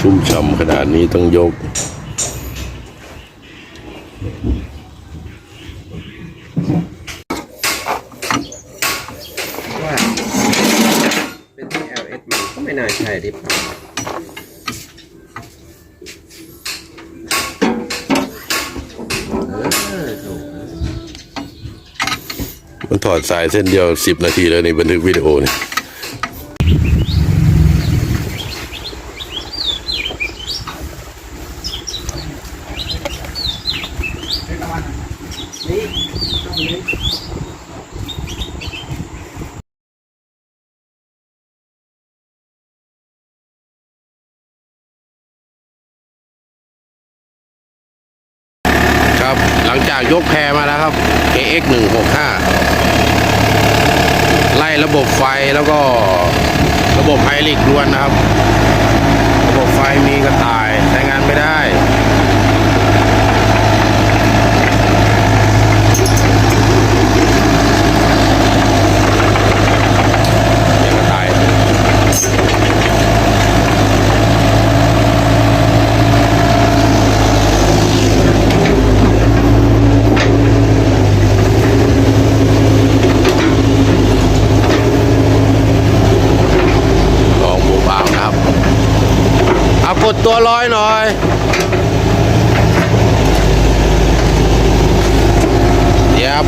ชุ่มฉ่ำขนาดนี้ต้องยก ว่า เป็นที่ LS มันก็ไม่น่าใช่ที่ปั๊มเออถูกมันถอดสายเส้นเดียวสิบนาทีแล้วในบันทึกวิดีโอนี่ ครับหลังจากยกแพรมาแล้วครับ KX 165ไล่ระบบไฟแล้วก็ระบบไฮรลิกล้วนนะครับ ระบบไฟมีกระต่ายใช้งานไม่ได้ เดี๋ยวกระต่าย ลองหมูเปล่านะครับ เอาก ดตัวร้อยหน่อยเดี๋ยวครับ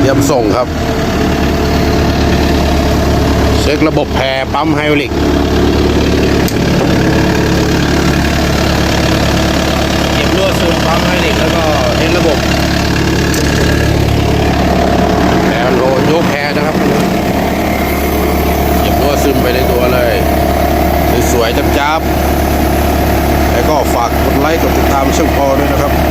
เตรียมส่งครับ ช็คระบบแพรปั๊มไฮดรอลิกเก็บรั่วซึมปั๊มไฮดรอลิกแล้วก็เช็คระบบแพรโลยกแพรนะครับเก็บรั่วซึมไปในตัวเลย สวยๆจับๆแล้วก็ฝากกดไลค์กดติดตามช่องพอด้วยนะครับ